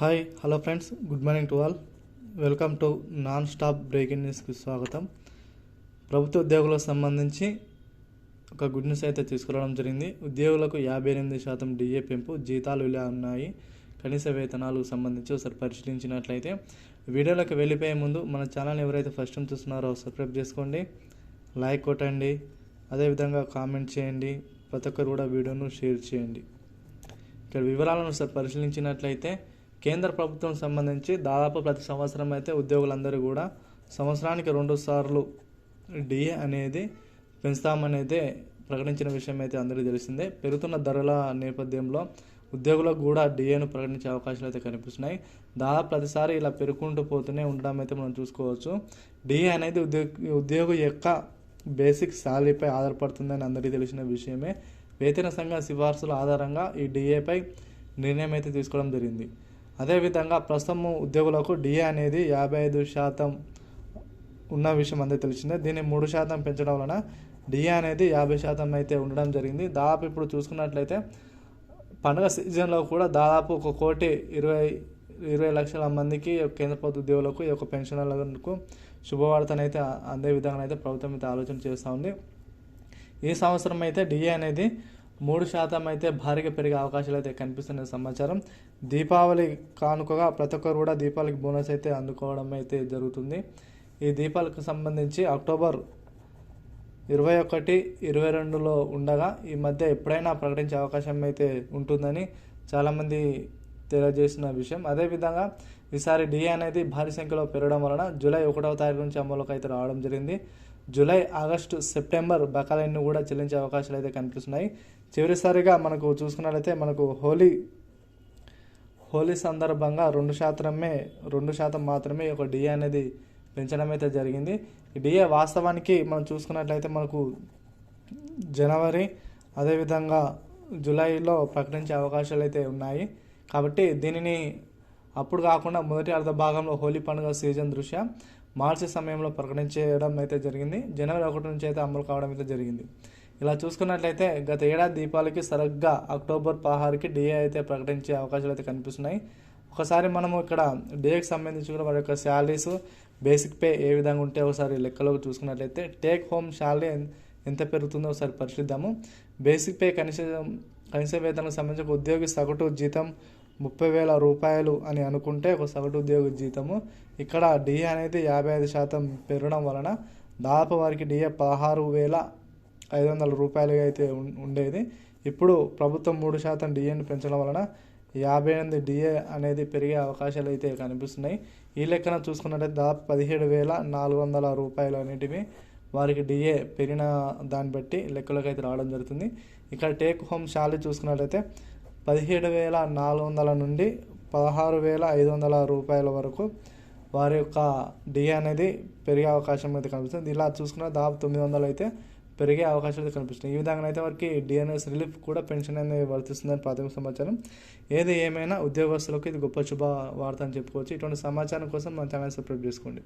Hi hello friends good morning to all welcome to non stop breaking న్యూస్కి స్వాగతం. ప్రభుత్వ ఉద్యోగులకు సంబంధించి ఒక గుడ్ న్యూస్ అయితే తీసుకురావడం జరిగింది. ఉద్యోగులకు యాభై ఎనిమిది శాతం డిఏ పెంపు జీతాలు ఇలా ఉన్నాయి. కనీస వేతనాలకు సంబంధించి ఒకసారి పరిశీలించినట్లయితే వీడియోలోకి వెళ్ళిపోయే ముందు మన ఛానల్ ఎవరైతే ఫస్ట్ టైం చూస్తున్నారో సబ్స్క్రైబ్ చేసుకోండి. లైక్ కొట్టండి. అదేవిధంగా కామెంట్ చేయండి. ప్రతి ఒక్కరు కూడా వీడియోను షేర్ చేయండి. ఇక్కడ వివరాలను ఒకసారి పరిశీలించినట్లయితే కేంద్ర ప్రభుత్వం సంబంధించి దాదాపు ప్రతి సంవత్సరం అయితే ఉద్యోగులందరూ కూడా సంవత్సరానికి రెండు సార్లు డిఏ అనేది పెంచుతామనేది ప్రకటించిన విషయం అయితే అందరికీ తెలిసిందే. పెరుగుతున్న ధరల నేపథ్యంలో ఉద్యోగులకు కూడా డిఏను ప్రకటించే అవకాశాలు అయితే కనిపిస్తున్నాయి. దాదాపు ప్రతిసారి ఇలా పెరుగుకుంటూ పోతూనే ఉండడం అయితే మనం చూసుకోవచ్చు. డిఏ అనేది ఉద్యోగ ఉద్యోగి యొక్క బేసిక్ శాలరీపై ఆధారపడుతుందని అందరికీ తెలిసిన విషయమే. వేతన సంఘ సిఫార్సుల ఆధారంగా ఈ డిఏపై నిర్ణయం అయితే తీసుకోవడం జరిగింది. అదేవిధంగా ప్రస్తుతం ఉద్యోగులకు డిఏ అనేది యాభై ఐదు శాతం ఉన్న విషయం అందరికీ తెలిసిందే. దీన్ని మూడు శాతం పెంచడం వలన డిఏ అనేది యాభై శాతం అయితే ఉండడం జరిగింది. దాదాపు ఇప్పుడు చూసుకున్నట్లయితే పండుగ సీజన్లో కూడా దాదాపు ఒక కోటి ఇరవై ఇరవై లక్షల మందికి కేంద్ర ప్రభుత్వ ఉద్యోగులకు ఈ యొక్క పెన్షనర్లకు శుభవార్తనైతే అందే విధంగా అయితే ప్రభుత్వం అయితే ఆలోచన చేస్తూ ఉంది. ఈ సంవత్సరం అయితే డిఏ అనేది మూడు శాతం అయితే భారీగా పెరిగే అవకాశాలు అయితే కనిపిస్తున్న సమాచారం. దీపావళి కానుకగా ప్రతి ఒక్కరు కూడా దీపావళికి బోనస్ అయితే అందుకోవడం అయితే జరుగుతుంది. ఈ దీపాలకు సంబంధించి అక్టోబర్ ఇరవై ఒకటి ఇరవై రెండులో ఉండగా ఈ మధ్య ఎప్పుడైనా ప్రకటించే అవకాశం అయితే ఉంటుందని చాలామంది తెలియజేసిన విషయం. అదేవిధంగా ఈసారి డిఏ అనేది భారీ సంఖ్యలో పెరగడం వలన జూలై ఒకటవ తారీఖు నుంచి అమలుకి అయితే రావడం జరిగింది. జూలై ఆగస్టు సెప్టెంబర్ బకాయిలను కూడా చెల్లించే అవకాశాలు అయితే కనిపిస్తున్నాయి. చివరిసారిగా మనకు చూసుకున్నట్లయితే మనకు హోలీ హోలీ సందర్భంగా రెండు శాతమే రెండు శాతం మాత్రమే ఒక డిఏ అనేది పెంచడం అయితే జరిగింది డిఏ వాస్తవానికి మనం చూసుకున్నట్లయితే మనకు జనవరి అదేవిధంగా జూలైలో ప్రకటించే అవకాశాలు అయితే ఉన్నాయి. కాబట్టి దీనిని అప్పుడు కాకుండా మొదటి అర్ధ భాగంలో హోలీ పండుగ సీజన్ దృష్ట్యా మార్చి సమయంలో ప్రకటించేయడం అయితే జరిగింది. జనవరి ఒకటి నుంచి అయితే అమలు కావడం అయితే జరిగింది. ఇలా చూసుకున్నట్లయితే గత ఏడాది దీపావళికి సరిగ్గా అక్టోబర్ పదహారుకి డిఏ అయితే ప్రకటించే అవకాశాలు అయితే కనిపిస్తున్నాయి. ఒకసారి మనము ఇక్కడ డిఏకి సంబంధించి కూడా వారి యొక్క శాలరీస్ బేసిక్ పే ఏ విధంగా ఉంటే ఒకసారి లెక్కలోకి చూసుకున్నట్లయితే టేక్ హోమ్ శాలరీ ఎంత పెరుగుతుందో ఒకసారి పరిశీలిద్దాము. బేసిక్ పే కనీస కనీస వేతనకు సంబంధించి ఉద్యోగి సగటు జీతం ముప్పై వేల రూపాయలు అని అనుకుంటే ఒక సగటు ఉద్యోగి జీతము. ఇక్కడ డిఏ అనేది యాభై ఐదు శాతం పెరగడం వలన దాదాపు వారికి డిఏ పదహారు వేల ఐదు వందల రూపాయలుగా అయితే ఉండేది. ఇప్పుడు ప్రభుత్వం మూడు శాతం డిఏని పెంచడం వలన యాభై ఎనిమిది డిఏ అనేది పెరిగే అవకాశాలు అయితే కనిపిస్తున్నాయి. ఈ లెక్కన చూసుకున్నట్లయితే దాదాపు పదిహేడు వేల నాలుగు వందల రూపాయలు అనేటివి వారికి డిఏ పెరిగిన దాన్ని బట్టి లెక్కలోకి అయితే రావడం జరుగుతుంది. ఇక్కడ టేక్ హోమ్ శాలరీ చూసుకున్నట్లయితే పదిహేడు వేల నాలుగు వందల నుండి పదహారు వేల ఐదు వందల రూపాయల వరకు వారి యొక్క డిఏ అనేది పెరిగే అవకాశం అయితే కనిపిస్తుంది. ఇలా చూసుకున్న దాదాపు తొమ్మిది వందలు అయితే పెరిగే అవకాశాలు అయితే కనిపిస్తున్నాయి ఈ విధంగా అయితే వారికి డిఎన్ఎస్ రిలీఫ్ కూడా పెన్షన్ అనేది వర్తిస్తుందని ప్రాథమిక సమాచారం. ఏది ఏమైనా ఉద్యోగస్తులకు ఇది గొప్ప శుభ వార్త అని చెప్పుకోవచ్చు. ఇటువంటి సమాచారం కోసం మన ఛానల్ సబ్స్క్రైబ్ చేసుకోండి.